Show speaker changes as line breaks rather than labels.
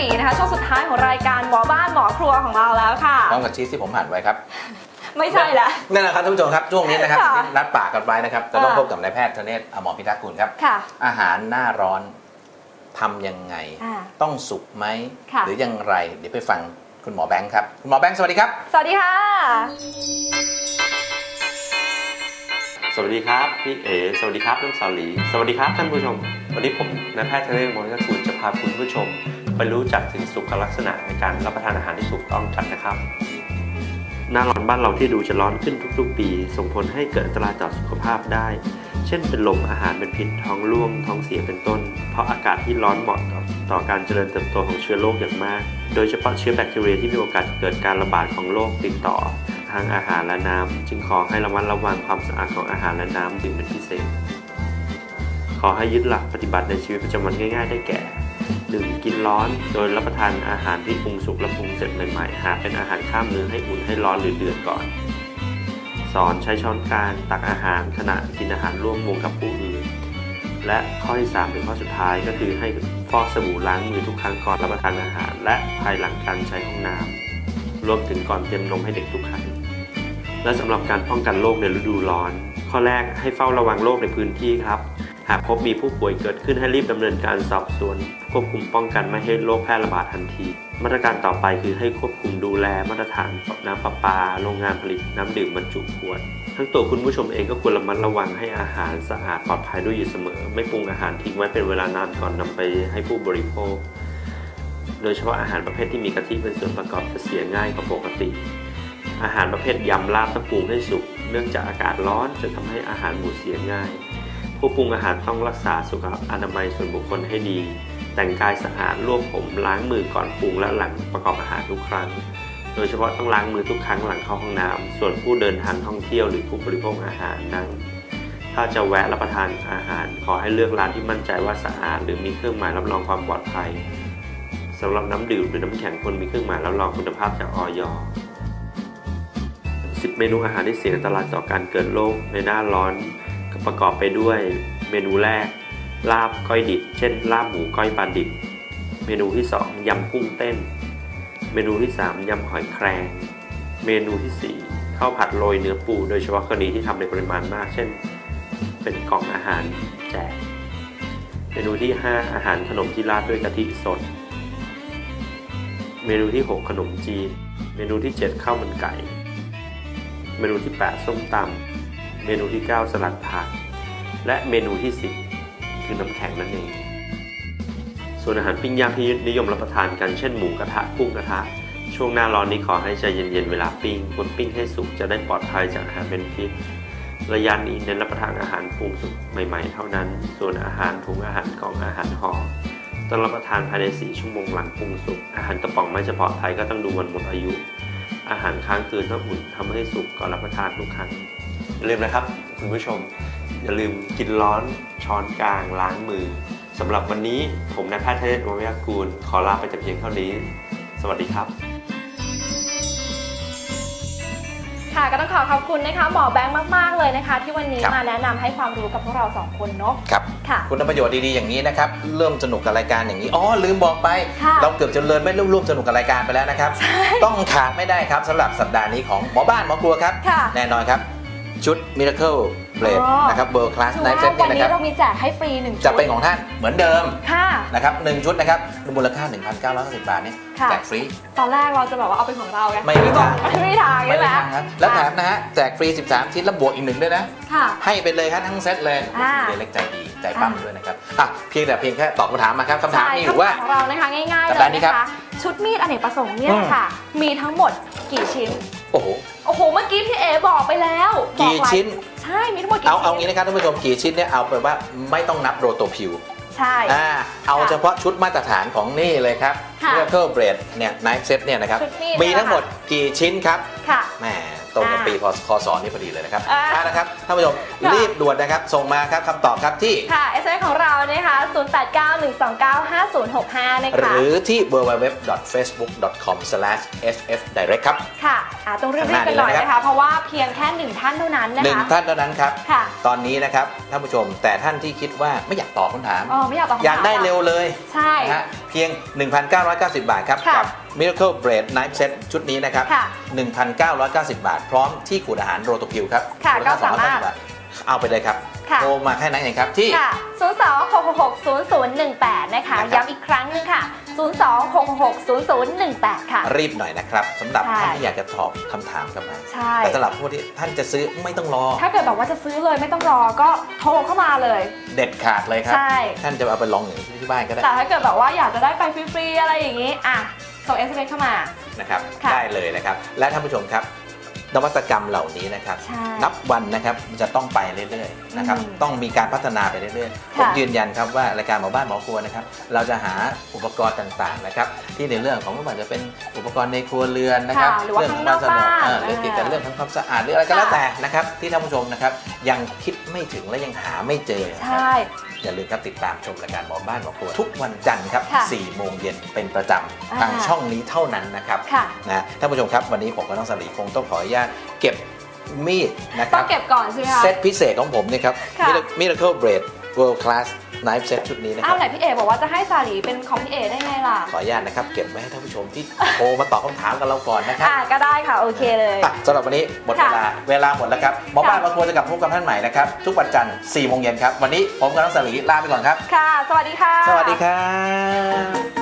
4นะคะช่วงสุดท้ายของรายการหมอบ้านหมอครัวของเราแล้วค่ะ
พร้อมกับชีสที่ผมหั่นไว้ครับ
ไม่ใช่ละ
นั่นแหละครับท่านผู้ชมครับช่วงนี้นะครับ
ค่ะ
นัดปากกันไว้นะครับจะต้อง
อ่า
พบกับนายแพทย์ธเนศอมรพิทักษ์กุลครับ
ค่ะ
อาหารหน้าร้อนทำยังไง
อ่า
ต้องสุกไหม
ค่ะ
หรือยังไรเดี๋ยวไปฟังคุณหมอแบงค์ครับคุณหมอแบงค์สวัสดีครับ
สวัสดีค่ะ
สวัสดีครับพี่เอสวัสดีครับน้องสาลี สวัสดีครับท่านผู้ชม วันนี้ผมนายแพทย์ทะเลมงคลกุลจะพาคุณผู้ชม ไปรู้จักถึงสุขลักษณะในการรับประทานอาหารที่ถูกต้องกันนะครับ หน้าร้อนบ้านเราที่ดูจะร้อนขึ้นทุกๆ ปี ส่งผลให้เกิดอันตรายต่อสุขภาพได้ เช่นเป็นลมอาหารเป็นพิษท้องร่วง ท้องเสียเป็นต้น เพราะอากาศที่ร้อนเหมาะต่อตอการเจริญเติบโตของเชื้อโรคอย่างมาก โดยเฉพาะเชื้อแบคทีเรียที่มีโอกาสเกิดการระบาดของโรคติดต่อ ทางอาหารและน้ำจึงขอให้ระมัดระวังความสะอาดของอาหารและน้ำดื่มเป็นพิเศษขอให้ยึดหลักปฏิบัติในชีวิตประจำวันง่ายๆ ได้แก่ 1. กินร้อน โดยรับประทานอาหารที่ปรุงสุกและปรุงเสร็จใหม่ๆ หากเป็นอาหารข้ามมื้อให้อุ่นให้ร้อนหรือเดือดก่อน สอนใช้ช้อนกลางตักอาหารขณะกินอาหารร่วมวงกับผู้อื่น และข้อที่3หรือข้อสุดท้ายก็คือให้ฟอกสบู่ล้างมือทุกครั้งก่อนรับประทานอาหาร และภายหลังการใช้ห้องน้ำรวมถึงก่อนเตรียมนมให้เด็กทุกครั้งและสำหรับการป้องกันโรคในฤดูร้อน ข้อแรกให้เฝ้าระวังโรคในพื้นที่ครับ หากพบมีผู้ป่วยเกิดขึ้นให้รีบดำเนินการสอบสวน ควบคุมป้องกันไม่ให้โรคแพร่ระบาดทันที มาตรการต่อไปคือให้ควบคุมดูแลมาตรฐานน้ำประปา โรงงานผลิตน้ำดื่มบรรจุขวด ทั้งตัวคุณผู้ชมเองก็ควรระมัดระวังให้อาหารสะอาดปลอดภัยด้วยอยู่เสมอ ไม่ปรุงอาหารทิ้งไว้เป็นเวลานานก่อนนำไปให้ผู้บริโภค โดยเฉพาะอาหารประเภทที่มีกะทิเป็นส่วนประกอบจะเสียง่ายกว่าปกติอาหารประเภทยำลาบต้องปรุงให้สุก เนื่องจากอากาศร้อนจะทำให้อาหารบูเสียง่าย ผู้ปรุงอาหารต้องรักษาสุขอนามัยส่วนบุคคลให้ดี แต่งกายสะอาดรวมผมล้างมือก่อนปรุงและหลังประกอบอาหารทุกครั้ง โดยเฉพาะต้องล้างมือทุกครั้งหลังเข้าห้องน้ำส่วนผู้เดินทางท่องเที่ยวหรือผู้บริโภคอาหารนั้นถ้าจะแวะรับประทานอาหาร ขอให้เลือกร้านที่มั่นใจว่าสะอาดหรือมีเครื่องหมายรับรองความปลอดภัยสำหรับน้ำดื่มหรือน้ำแข็งควรมีเครื่องหมายรับรองคุณภาพจากออย10 เมนูอาหารที่เสี่ยงอันตรายต่อการเกิดโรคในหน้าร้อน ประกอบไปด้วยเมนูแรก ลาบก้อยดิบ เช่น ลาบหมูก้อยปลาดิบ เมนูที่ 2 ยำกุ้งเต้น เมนูที่ 3 ยำหอยแครง เมนูที่ 4 ข้าวผัดโรยเนื้อปู โดยเฉพาะกรณีที่ทำในปริมาณมาก เช่น เป็นกล่องอาหารแจก เมนูที่ 5 อาหารขนมที่ราดด้วยกะทิสด เมนูที่ 6 ขนมจีน เมนูที่ 7 ข้าวมันไก่ เมนูที่ 8 ส้มตำ เมนูที่ 9 สลัดผัก และเมนูที่ 10 คือน้ำแข็งนั่นเอง ส่วนอาหารปิ้งย่างที่นิยมรับประทานกันเช่นหมูกระทะกุ้งกระทะ ช่วงหน้าร้อนนี้ขอให้ใจเย็นๆเวลาปิ้งควรปิ้งให้สุกจะได้ปลอดภัยจากอาหารเป็นพิษระยะนี้เน้นรับประทานอาหารปรุงสุกใหม่ๆ เท่านั้น ส่วนอาหารถุงอาหารกล่องอาหารห่อต้องรับประทานภายใน 4 ชั่วโมงหลังปรุงสุก อาหารกระป๋องไม่จะปลอดภัยก็ต้องดูวันหมดอายุ อาหารค้างคืนต้องอุ่นทำให้สุกก่อนรับประทานทุกครั้ง อย่าลืมนะครับ คุณผู้ชม อย่าลืมกินร้อนช้อนกลางล้างมือสำหรับวันนี้ผมนายแพทย์เทศวรยากูล ขอลาไปแต่เพียงเท่านี้ สวัสดีครับ
ค่ะก็ต้องขอขอบคุณนะคะหมอแบงค์มาก ๆ เลยนะคะ ที่วันนี้
ครับ
มาแนะนำให้ความรู้กับพวกเราสองคนเนาะ
ครับ
ค่ะ
คุณประโยชน์ดีๆอย่างนี้นะครับ เริ่มสนุกกับรายการอย่างนี้อ๋อลืมบอกไป
ค่ะ
เราเกือบจะเลินไม่ร่วมๆสนุกกับรายการไปแล้วนะครับ ต้องขาดไม่ได้ครับสำหรับสัปดาห์นี้ของหมอบ้านหมอครัวครับ
ค่ะ
แน่นอนครับ ชุด Miracle Blade
อ๋อ
นะครับ World Class
ถือ
Night
ว่า
Set
วัน
เนี่ยนะครับ
นี้เรามีแจกให้ฟรีหนึ่งชุด
จะเป็นของท่านเหมือนเดิม
ค่ะ
นะครับหนึ่งชุดนะครับมูลค่า 1,990 บาทเนี่ย
ค่ะ
แจกฟรี
ตอนแรกเราจะแบบว่าเอาเป็นของเราไง
ไม่มีทาง
ไม่มีทาง
ไม่
ใช่ไหม
ได้ทางครับ แล้วแถมนะฮะแจกฟรี 13 ชิ้นแล้วบวกอีกหนึ่งด้วยนะ
ค่ะ
ให้ไปเลยครับทั้งเซตเลย
อ่า
เด็กเล็กใจดีใจปั้มด้วยนะครับอะเพียงแต่เพียงแค่ตอบคำถามมาครับคำถาม
ใช่
มีอยู่ว่า
คำถามของเรานะคะง่ายๆ
สั
เล
ปดายห์นี้
นะครับคะชุดมีดอเนกประสงค์เนี่ย
อืม
ค่ะ มีทั้งหมดกี่ชิ้น
โอ้โห
โอ้โห เมื่อกี้พี่เอบอกไปแล้วบอ
กี่
หลาย
ชิ้น
ใช่มีทั้งหมดกี่
เอา
ชิ้น
เอางี้นะครับท่านผู้ชมกี่ชิ้นเนี่ยเอาไปนว่าไม่ต้องนับโรโตพิว
ใช่
อ่าเอา
ค่ะ
เฉพาะชุดมาตรฐานของนี่เลยครับ
ค่ะ
Miracle Blade เนี่ยไนท์เซตเนี่ยนะครับ
ชุดมีด
มีทั้งหมดกี่ชิ้นครับ
ค่ะ
แหม ตรงกับ
อ่า
ปีพศคศนี่พอดีเลยนะครับ
อ่า
อ่านะครับท่านผู้ชม
ค่ะ
รีบด่วนนะครับ ส่งมาครับคำตอบครับที่
ค่ะ SMS ของเรานะคะ0891295065นะคะ
หรือที่ www.facebook.com/sfdirect ครับ
ค่ะอ่าต้องรีบๆกันหน่อย
ข้างหน้านี้เลยนะ
นะคะคะ เพราะว่าเพียงแค่หนึ่งท่านเท่านั้นนะ
หนึ่ง
คะ
ท่านเท่านั้นครับ
ค่ะ
ตอนนี้นะครับท่านผู้ชมแต่ท่านที่คิดว่าไม่อยากตอบคำถาม
อ๋อไม่อยากตอบคำถาม
อยากได้เร็วเลย
ใช่
นะฮะเพียง 1,990 บาทครับ
ค่ะ
กับ Miracle Bread Knife Set ชุดนี้นะครับ
ค่ะ
1,990 บาท พร้อมที่ขูดอาหารโรโตพิวครับ
ค่ะ
มูลค่
ก็สามารถ
290บทเอาไปเลยครับ
ค่ะ
โทรมาแค่นั้นเองครับที่
ค่ะ 026660018 นะคะ
นะครับ
ย้ำ อีกครั้งหนึงค่ะ026660018 ค่ะ
รีบหน่อยนะครับสำหรับ
ใช่
ท่านที่อยากจะตอบคำถามเข้ามา
ใช่
แต่สำหรับผู้ที่ท่านจะซื้อไม่ต้องรอ
ถ้าเกิดแบบว่าจะซื้อเลยไม่ต้องรอก็โทรเข้ามาเลย
เด็ดขาดเลยครับ
ใช่
ท่านจะเอาไปลองอย่างที่บ้านก็ได้
แต่ถ้าเกิดแบบว่าอยากจะได้ไปฟรีๆอะไรอย่างนี้ อะ ส่ง SMS เข้ามา
นะครับ
ค่ะ
ได้เลยนะครับ และท่านผู้ชมครับ นวัตกรรมเหล่านี้นะครับ
ใช่
นับวันนะครับมันจะต้องไปเรื่อยๆนะครับ
อืม
ต้องมีการพัฒนาไปเรื่อยๆ ผม
ค่ะ
ยืนยันครับว่ารายการหมอบ้านหมอครัวนะครับเราจะหาอุปกรณ์ต่างๆนะครับที่ในเรื่องของไม่ว่าจะเป็นอุปกรณ์ในครัวเรือนนะครับ
ค่ะหรือว่า
เรื่องของความสะดวก
ข้างนอกบ้าน
เออหรือเกี่ยวกับเรื่องของความสะอาดหรืออะไรก็แล้วแต่นะครับที่ท่านผู้ชมนะครับยังคิดไม่ถึงและยังหาไม่เจอนะครับ
ใช่
อย่าลืมครับติดตามชมรายการหมอบ้านหมอครัว ทุกวันจันทร์ครับ
ค่ะ
4โมงเย็นเป็นประจำ
อ่า
ทางช่องนี้เท่านั้นนะครับ
ค่ะ
นะท่านผู้ชมครับวันนี้ผมกับน้องสลีคงต้องขออนุญาตเก็บมีดนะค
ต้อ
รั
ง
บ
เก็บก่อนใช่ไหมคะ
เซตพิเศษของผมนี่ครับ
ค่ะ
Miracle Blade World Class Knife Set ชุดนี้นะค
อ้า
รั
ว
บ
ไหนพี่เอบอกว่าจะให้สาลีเป็นของพี่เอได้ไงล่ะ
ขออนุญาตนะครับ เก็บไว้ให้ท่านผู้ชมที่ โทรมาตอบคำถามกับเราก่อนนะครับ
อะก็ได้ค่ะ โอเคเลย
อะสำหรับวันนี้หมดเวลา เวลาหมดแล้วครับหมอบ้านห
ค่ะ
มาครัวจะกลับพบกับท่านใหม่นะครับ ทุกวันจันทร์4โมงเย็นครับ วันนี้ผมกับน้องสลีลาไปก่อนครับ
ค่ะ สวัสดีค่ะ
สวัสดีครับ